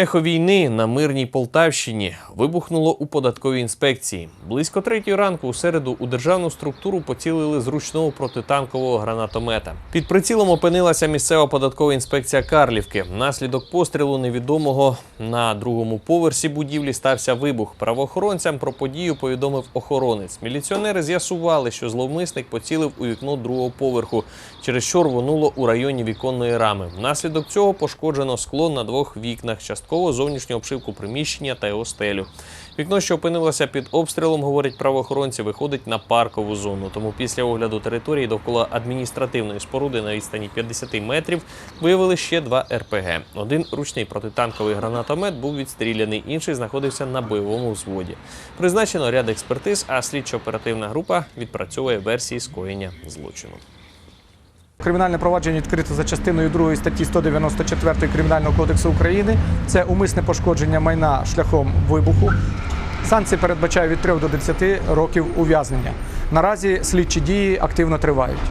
Ехо війни на мирній Полтавщині вибухнуло у податковій інспекції. Близько третьої ранку у середу у державну структуру поцілили з ручного протитанкового гранатомета. Під прицілом опинилася місцева податкова інспекція Карлівки. Внаслідок пострілу невідомого на другому поверсі будівлі стався вибух. Правоохоронцям про подію повідомив охоронець. Міліціонери з'ясували, що зловмисник поцілив у вікно другого поверху, через що рвонуло у районі віконної рами. Внаслідок цього пошкоджено скло на двох вікнах, частково зовнішню обшивку приміщення та його стелю. Вікно, що опинилося під обстрілом, говорять правоохоронці, виходить на паркову зону. Тому після огляду території довкола адміністративної споруди на відстані 50 метрів виявили ще два РПГ. Один ручний протитанковий гранатомет був відстріляний, інший знаходився на бойовому взводі. Призначено ряд експертиз, а слідчо-оперативна група відпрацьовує версії скоєння злочину. Кримінальне провадження відкрито за частиною 2 статті 194 Кримінального кодексу України. Це умисне пошкодження майна шляхом вибуху. Санкції передбачає від 3 до 10 років ув'язнення. Наразі слідчі дії активно тривають.